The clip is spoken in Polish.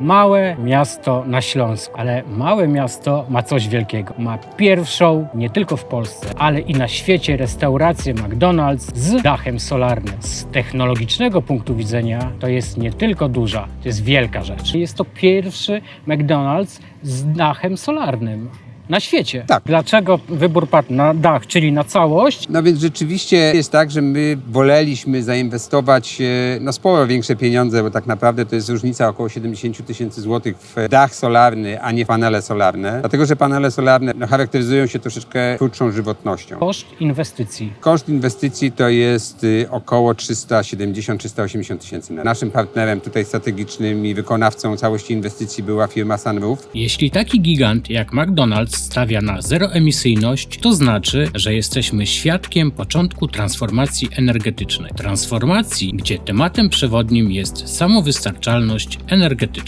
Małe miasto na Śląsku, ale małe miasto ma coś wielkiego. Ma pierwszą, nie tylko w Polsce, ale i na świecie restaurację McDonald's z dachem solarnym. Z technologicznego punktu widzenia to jest nie tylko duża, to jest wielka rzecz. Jest to pierwszy McDonald's z dachem solarnym. Na świecie. Tak. Dlaczego wybór padł na dach, czyli na całość? No więc rzeczywiście jest tak, że my woleliśmy zainwestować e, no sporo większe pieniądze, bo tak naprawdę to jest różnica około 70 tysięcy złotych w dach solarny, a nie panele solarne. Dlatego, że panele solarne no, charakteryzują się troszeczkę krótszą żywotnością. Koszt inwestycji. Koszt inwestycji to jest y, około 370-380 tysięcy. Naszym partnerem tutaj strategicznym i wykonawcą całości inwestycji była firma Sunroof. Jeśli taki gigant jak McDonald's stawia na zeroemisyjność, to znaczy, że jesteśmy świadkiem początku transformacji energetycznej. Transformacji, gdzie tematem przewodnim jest samowystarczalność energetyczna.